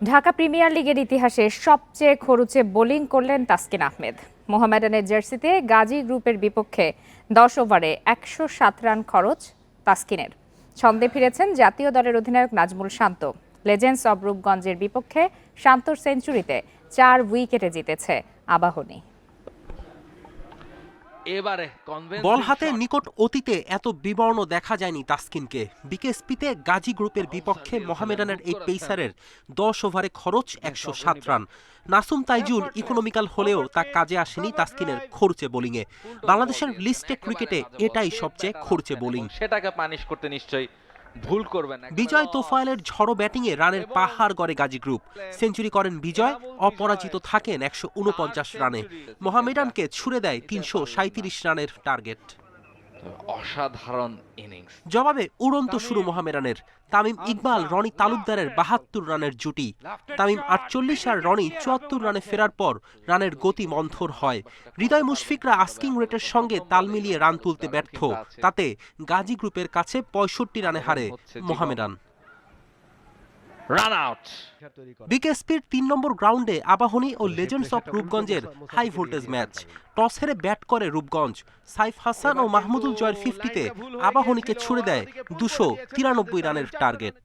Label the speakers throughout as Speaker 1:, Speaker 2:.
Speaker 1: Dhaka premier লিগের ইতিহাসে সবচেয়ে খরুচে বোলিং করলেন তাসকিন আহমেদ। মোহামেডানের জার্সিতে গাজী গ্রুপের বিপক্ষে দশ ওভারে একশো সাত রান খরচ তাসকিনের। ছন্দে ফিরেছেন জাতীয় দলের অধিনায়ক নাজমুল শান্ত। লেজেন্ডস অব রূপগঞ্জের বিপক্ষে শান্তর সেঞ্চুরিতে চার উইকেটে জিতেছে আবাহনী।
Speaker 2: এবারে
Speaker 3: বল হাতে নিকট অতীতে এত বিবর্ণ দেখা যায়নি তাসকিনকে। বিকেএসপিতে গাজী গ্রুপের বিপক্ষে মোহামেডানের এই পেসারের দশ ওভারে খরচ একশো সাত রান। নাসুম তাইজুল ইকোনমিক্যাল হলেও তা কাজে আসেনি তাসকিনের খরচে বোলিংয়ে। বাংলাদেশের লিস্টে ক্রিকেটে এটাই সবচেয়ে খরচে বোলিং
Speaker 2: সেটাকে পানিশ করতে নিশ্চয়ই ভুল করবেন না
Speaker 3: বিজয় তোফায়েলের ঝড়ো ব্যাটিংয়ে রানের পাহাড় গড়ে গাজী গ্রুপ। সেঞ্চুরি করেন বিজয় অপরাজিত থাকেন একশো উনপঞ্চাশ রানে। মোহামেডানকে ছুড়ে দেয় তিনশো সাঁত্রিশ রানের টার্গেট।
Speaker 2: অসাধারণ ইনিংস।
Speaker 3: জবাবে উড়ন্ত শুরু মোহামেডানের তামিম ইকবাল রনি তালুকদারের বাহাত্তর রানের জুটি। তামিম আটচল্লিশ আর রনি চুয়াত্তর রানে ফেরার পর রানের গতি মন্থর হয়। হৃদয় মুশফিকরা আস্কিং রেটের সঙ্গে তাল মিলিয়ে রান তুলতে ব্যর্থ। তাতে গাজী গ্রুপের কাছে পঁয়ষট্টি রানে হারে মোহামেডান।
Speaker 2: রান আউট
Speaker 3: বিকেএসপির তিন নম্বর গ্রাউন্ডে আবাহনী ও লেজেন্ডস অফ রূপগঞ্জের হাই ভোল্টেজ ম্যাচ টস হেরে ব্যাট করে রূপগঞ্জ। সাইফ হাসান ও মাহমুদুল জয়ের ফিফটিতে আবাহনীকে ছুড়ে দেয় দুশো তিরানব্বই রানের টার্গেট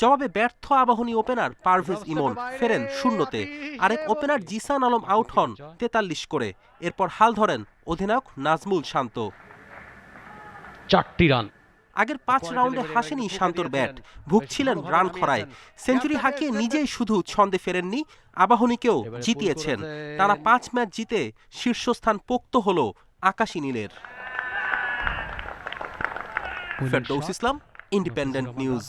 Speaker 3: জবাবে ব্যর্থ আবাহনী ওপেনার পারভেজ ইমন। ফেরেন শূন্যতে। আরেক ওপেনার জিসান আলম আউট হন তেতাল্লিশ করে। এরপর হাল ধরেন অধিনায়ক নাজমুল শান্ত।
Speaker 4: চারটি রান
Speaker 3: আগের পাঁচ রাউন্ডে হাসেনি শান্তর ব্যাট। ভুগছিলেন রান খরায়। সেঞ্চুরি হাঁকিয়ে নিজেই শুধু ছন্দে ফেরেননি আবাহনীকেও জিতিয়েছেন। তারা পাঁচ ম্যাচ জিতে শীর্ষস্থান পোক্ত হল আকাশী নীলের। ফেরদৌস ইসলাম ইন্ডিপেন্ডেন্ট নিউজ